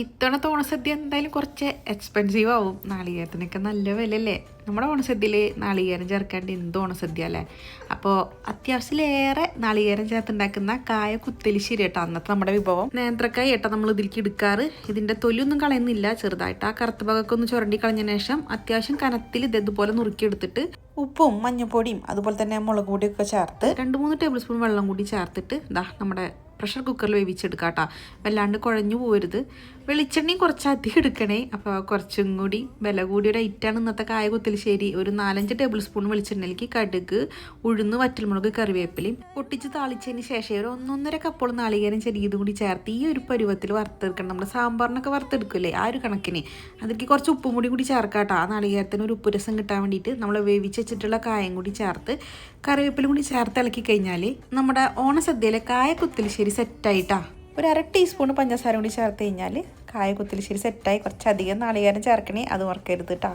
ഇത്തവണത്തെ ഓണസദ്യ എന്തായാലും കുറച്ച് എക്സ്പെൻസീവ് ആവും. നാളികേരത്തിനൊക്കെ നല്ല വിലയല്ലേ? നമ്മുടെ ഓണസദ്യയിൽ നാളികേരം ചേർക്കാണ്ട് എന്ത് ഓണസദ്യ അല്ലേ? അപ്പോൾ അത്യാവശ്യത്തിലേറെ നാളികേരം ചേർത്തുണ്ടാക്കുന്ന കായ കുത്തലിശ്ശേരി കേട്ടോ അന്നത്തെ നമ്മുടെ വിഭവം. നേന്ത്രക്കായ കേട്ടോ നമ്മൾ ഇതിലേക്ക് എടുക്കാറ്. ഇതിന്റെ തൊലിയൊന്നും കളയുന്നില്ല. ചെറുതായിട്ട് ആ കറുത്ത ഭാഗമൊക്കെ ഒന്ന് ചുരണ്ടി കളഞ്ഞതിന് ശേഷം അത്യാവശ്യം കനത്തിൽ ഇത് ഇതുപോലെ നുറുക്കിയെടുത്തിട്ട് ഉപ്പും മഞ്ഞൾപ്പൊടിയും അതുപോലെ തന്നെ മുളക് പൊടിയൊക്കെ ചേർത്ത് രണ്ട് മൂന്ന് ടേബിൾ സ്പൂൺ വെള്ളം കൂടി ചേർത്തിട്ട് ഇതാ നമ്മുടെ പ്രഷർ കുക്കറിൽ വേവിച്ചെടുക്കുക കേട്ടോ വല്ലാണ്ട് കുഴഞ്ഞു പോരുത് വെളിച്ചെണ്ണയും കുറച്ച് അധികം എടുക്കണേ. അപ്പോൾ കുറച്ചും കൂടി വില കൂടിയ ഒരു ഐറ്റാണ് ഇന്നത്തെ കായ കുത്തലിശ്ശേരി ഒരു നാലഞ്ച് ടേബിൾ സ്പൂൺ വെളിച്ചെണ്ണയിലേക്ക് കടുക് ഉഴുന്ന് വറ്റൽമുളക് കറിവേപ്പിലയും പൊട്ടിച്ച് താളിച്ചതിന് ശേഷം ഒരു ഒന്നൊന്നര കപ്പോളം നാളികേരം ചെറിയതും കൂടി ചേർത്ത് ഈ ഒരു പരുവത്തിൽ വറുത്തെടുക്കണം. നമ്മുടെ സാമ്പാറിനൊക്കെ വറുത്തെടുക്കില്ലേ? ആ ഒരു കണക്കിന്. അതിലേക്ക് കുറച്ച് ഉപ്പും കൂടി കൂടി ചേർക്കാം കേട്ടോ ആ നാളികേരത്തിന് ഒരു ഉപ്പുരസം കിട്ടാൻ വേണ്ടിയിട്ട് നമ്മൾ വേവിച്ച് വെച്ചിട്ടുള്ള കായം കൂടി ചേർത്ത് കറിവേപ്പിലും കൂടി ചേർത്ത് ഇളക്കി കഴിഞ്ഞാൽ നമ്മുടെ ഓണസദ്യയിലെ കായ കുത്തലിശ്ശേരി സെറ്റായിട്ടാ. ഒരു അര ടീസ്പൂൺ പഞ്ചസാര കൂടി ചേർത്ത് കഴിഞ്ഞാൽ കായ കുത്തലിശ്ശേരി സെറ്റായി. കുറച്ചധികം നാളികേരം ചേർക്കണേ അത് മറക്കരുത് കേട്ടോ